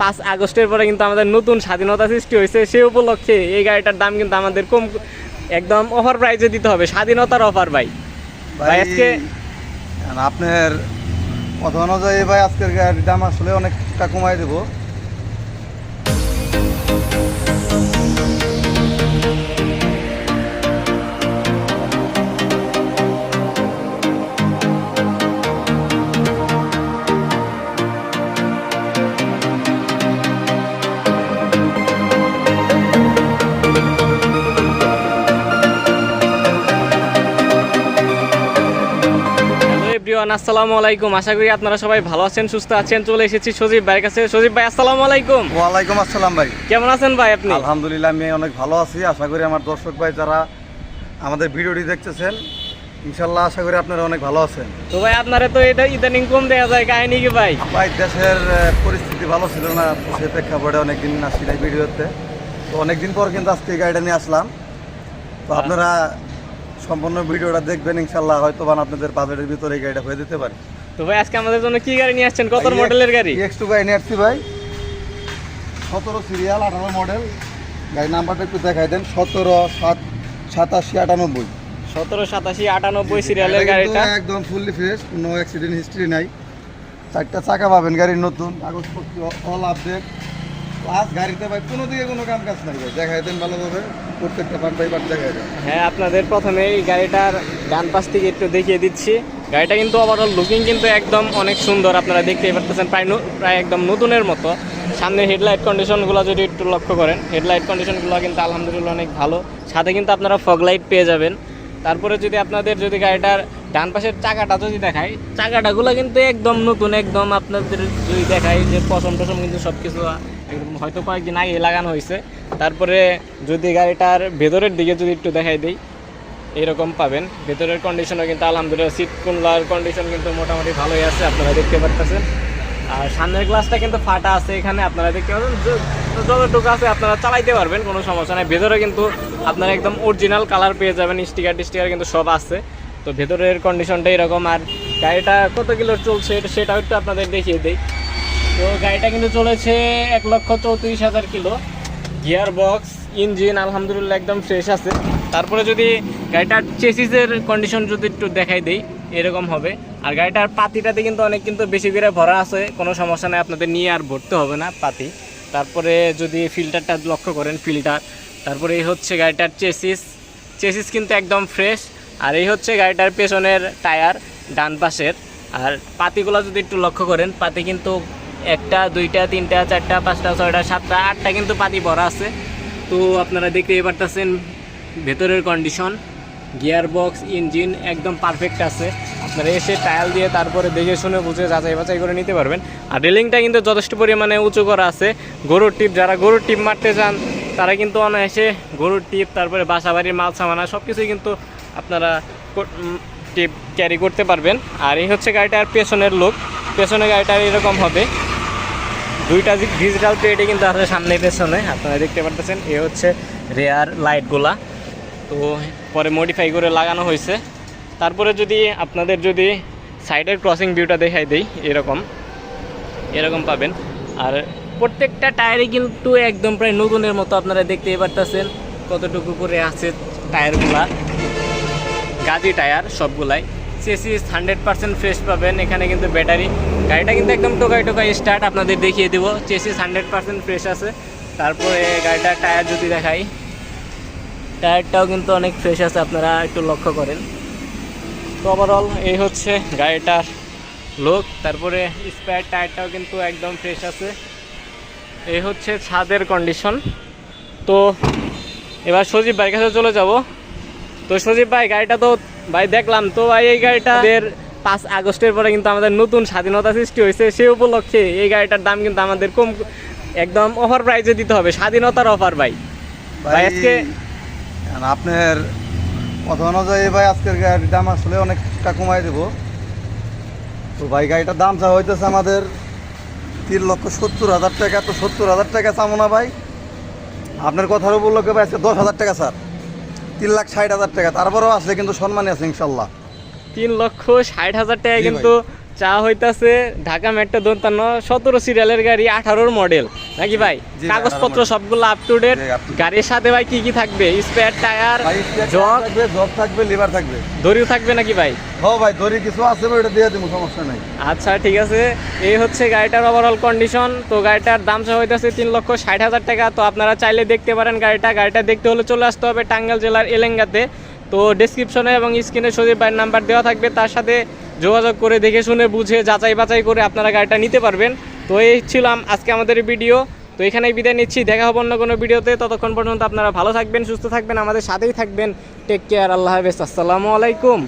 পাঁচ আগস্টের পরে কিন্তু আমাদের নতুন স্বাধীনতা সৃষ্টি হয়েছে সে উপলক্ষে এই গাড়িটার দাম কিন্তু আমাদের কম একদম অফার প্রাইসে দিতে হবে স্বাধীনতার অফার ভাই। ভাই আজকে আপনার কথা অনুযায়ী ভাই আজকের গাড়ির দাম আসলে অনেকটা কমাই দেবো। এভরিওয়ান আসসালামু আলাইকুম। আশা করি আপনারা সবাই ভালো আছেন সুস্থ আছেন। চলে এসেছি সজীব ভাইয়ের কাছে। সজীব ভাই আসসালামু আলাইকুম। ওয়ালাইকুম আসসালাম ভাই। কেমন আছেন ভাই আপনি? আলহামদুলিল্লাহ আমি অনেক ভালো আছি। আশা করি আমার দর্শক ভাই যারা আমাদের ভিডিওটি দেখতেছেন ইনশাল্লাহ আশা করি আপনারা অনেক ভালো আছেন। তো ভাই আপনারা তো এটা ইদানিং কম দেওয়া যায় কাহিনী কি ভাই? ভাই দেশের পরিস্থিতি ভালো ছিল না সে প্রেক্ষাপটে অনেকদিন আসি নাই ভিডিওতে। তো অনেকদিন পর কিন্তু আজকে গাড়িটা নিয়ে আসলাম। তো আপনারা সম্পূর্ণ ভিডিওটা দেখবেন ইনশাল্লাহ হয়তো বা আপনাদের বাজেটের ভিতরে এই গাড়িটা হয়ে যেতে পারে। তো ভাই আজকে আমাদের জন্য কি গাড়ি নিয়ে আসছেন? কত মডেলের গাড়ি? এক্স টু গাড়ি নিয়ে আসছি ভাই। সতেরো সিরিয়াল আঠারো মডেল গাড়ির নাম্বারটা একটু দেখাই দেন সতেরো সাত সাতাশি আটানব্বই। সতেরো সাতাশি আটানব্বই সিরিয়ালের গাড়িটা একদম ফুললি ফ্রেশ কোনো অ্যাক্সিডেন্ট হিস্ট্রি নাই। চারটা চাকা পাবেন গাড়ির নতুন কাগজপত্র অল আপডেট কোনো দিকে কোনো হ্যাঁ আপনাদের প্রথমে এই গাড়িটার ডান পাশ থেকে একটু দেখিয়ে দিচ্ছি। গাড়িটা কিন্তু ওভারঅল লুকিং কিন্তু একদম অনেক সুন্দর, আপনারা দেখতেই পারতেছেন, প্রায় প্রায় একদম নতুনের মতো। সামনে হেডলাইট কন্ডিশনগুলো যদি একটু লক্ষ্য করেন হেডলাইট কন্ডিশনগুলো কিন্তু আলহামদুলিল্লাহ অনেক ভালো। সাথে কিন্তু আপনারা ফগ লাইট পেয়ে যাবেন। তারপরে যদি আপনাদের, যদি গাড়িটার ডান পাশের চাকাটা যদি দেখাই, চাকাটাগুলো কিন্তু একদম নতুন, একদম আপনাদের যদি দেখাই যে পশম টসম কিন্তু সব কিছু হয়তো কয়েকদিন আগে লাগানো হয়েছে। তারপরে যদি গাড়িটার ভেতরের দিকে যদি একটু দেখাই দিই, এরকম পাবেন। ভেতরের কন্ডিশনও কিন্তু আলহামদুলিল্লাহ সিট কুলার কন্ডিশন কিন্তু মোটামুটি ভালোই আছে, আপনারা দেখতে পারতেছেন। আর সামনের গ্লাসটা কিন্তু ফাটা আছে এখানে, আপনারা দেখতে য- যতটুকু আছে আপনারা চালাইতে পারবেন, কোনো সমস্যা নেই। ভেতরে কিন্তু আপনারা একদম অরিজিনাল কালার পেয়ে যাবেন স্টিকার টিস্টিকার কিন্তু সব আছে। তো ভেতরের কন্ডিশনটা এরকম। আর গাড়িটা কত কিলো চলছে, সেটাও একটু আপনাদের দেখিয়ে দিই। তো গাড়িটা কিন্তু চলেছে এক লক্ষ চৌত্রিশ হাজার কিলো। গিয়ার বক্স ইঞ্জিন আলহামদুলিল্লাহ একদম ফ্রেশ আছে। তারপরে যদি গাড়িটার চেসিসের কন্ডিশন যদি একটু দেখাই দেই, এরকম হবে। আর গাড়িটার পাতিটাতে কিন্তু অনেক কিন্তু বেশি করে ভরা আছে, কোনো সমস্যা নেই, আপনাদের নিয়ে আর ভরতে হবে না পাতি। তারপরে যদি ফিল্টারটা লক্ষ্য করেন ফিল্টার তারপরে এই হচ্ছে গাড়িটার চেসিস চেসিস কিন্তু একদম ফ্রেশ আর এই হচ্ছে গাড়িটার পেছনের টায়ার ডান পাশের। আর পাতিগুলো যদি একটু লক্ষ্য করেন, পাতি কিন্তু একটা, দুইটা, তিনটা, চারটা, পাঁচটা, ছয়টা, সাতটা, আটটা কিন্তু পাতি ভরা আছে। তো আপনারা দেখতেই পারতেছেন ভেতরের কন্ডিশন গিয়ার বক্স ইঞ্জিন একদম পারফেক্ট আছে। আপনারা এসে টায়াল দিয়ে তারপরে দেখে শুনে বুঝে যাচাই বাছাই করে নিতে পারবেন। আর রেলিংটা কিন্তু যথেষ্ট পরিমাণে উঁচু করা আছে। গরুর টিপ, যারা গরুর টিপ মারতে চান, তারা কিন্তু অনায়াসে গরুর টিপ, তারপরে বাসা বাড়ির মাল, সামানা সব কিছুই কিন্তু আপনারা টিপ ক্যারি করতে পারবেন। আর এই হচ্ছে গাড়িটার পেছনের লোক পেছনে গাড়িটার এরকম হবে। দুইটা ডিজিটাল প্লেটে কিন্তু আছে সামনে পেছনে। আপনারা দেখতে পারতেছেন, এ হচ্ছে রেয়ার লাইটগুলা তো পরে মডিফাই করে লাগানো হয়েছে। তারপরে যদি আপনাদের যদি সাইডের ক্রসিং ভিউটা দেখাই দেই, এরকম। এরকম পাবেন। আর প্রত্যেকটা টায়ারই কিন্তু একদম প্রায় নতুনের মতো আপনারা দেখতেই পারতেছেন কতটুকু করে আছে টায়ারগুলা। গাজি টায়ার সবগুলাই। চেসিস হান্ড্রেড পার্সেন্ট ফ্রেশ পাবেন। এখানে কিন্তু ব্যাটারি গাড়িটা কিন্তু একদম টোকাই টোকাই স্টার্ট আপনাদের দেখিয়ে দেবো। চেসিস হান্ড্রেড পার্সেন্ট ফ্রেশ আছে। তারপরে গাড়িটার টায়ার যদি দেখাই টায়ারটাও কিন্তু অনেক ফ্রেশ আছে, আপনারা একটু লক্ষ্য করেন। তো ওভারঅল এই হচ্ছে গাড়িটার লোক তারপরে স্পেয়ার টায়ারটাও কিন্তু একদম ফ্রেশ আছে। এই হচ্ছে ছাদের কন্ডিশন তো এবার সজীব ভাইয়ের কাছে চলে যাব। তো সজীব ভাই, গাড়িটা তো ভাই দেখলাম, তো ভাই এই গাড়িটাদের পাঁচ আগস্টের পরে কিন্তু আমাদের নতুন স্বাধীনতা সৃষ্টি হয়েছে সেই উপলক্ষে এই গাড়িটার দাম কিন্তু আমাদের কম একদম অফার প্রাইসে দিতে হবে স্বাধীনতার অফার ভাই। ভাই আজকে আপনার কথা অনুযায়ী ভাই আজকের গাড়ির দাম আসলে অনেকটা কমাই দেবো। তো ভাই গাড়িটার দাম চা হইতেছে আমাদের তিন লক্ষ সত্তর হাজার টাকা তো সত্তর হাজার টাকা চামো না ভাই। আপনার কথার উপলক্ষে ভাই আজকে দশ হাজার টাকা স্যার। তিন লাখ ষাট হাজার টাকা তারপরেও আসলে কিন্তু সম্মানই আছে ইনশাল্লাহ। তিন লক্ষ ষাট হাজার টাকা কিন্তু চা হইতাছে ঢাকা মেট্রো দন্তান্ন সতেরো সিরিয়ালের গাড়ি আঠারোর মডেল নাকি ভাই? কাগজপত্র 18 সবগুলো আপ টু ডেট। গাড়ির সাথে ভাই কি কি থাকবে? স্পেয়ার টায়ার জগ থাকবে জগ থাকবে লিভার থাকবে। দড়িও থাকবে নাকি ভাই? হ ভাই দড়ি কিছু আছে ওটা দিয়ে দেবো সমস্যা নাই। আচ্ছা ঠিক আছে। এই হচ্ছে গাড়িটার ওভারঅল কন্ডিশন তো গাড়িটার দাম চা হইতেছে তিন লক্ষ ষাট হাজার টাকা। তো আপনারা চাইলে দেখতে পারেন গাড়িটা। গাড়িটা দেখতে হলে চলে আসতে হবে টাঙ্গাইল জেলার এলেঙ্গাতে। তো ডেসক্রিপশনে এবং স্ক্রিনে সজীব ভাইয়ের নাম্বার দেওয়া থাকবে। তার সাথে যোগাযোগ করে দেখে শুনে বুঝে যাচাই বাছাই করে আপনারা গাড়িটা নিতে পারবেন। তো এই ছিলাম আজকে আমাদের ভিডিও তো এখানেই বিদায় নিচ্ছি। দেখা হব অন্য কোনো ভিডিওতে ততক্ষণ পর্যন্ত আপনারা ভালো থাকবেন, সুস্থ থাকবেন, আমাদের সাথেই থাকবেন। টেক কেয়ার আল্লাহ হাফেজ। আসসালামু আলাইকুম।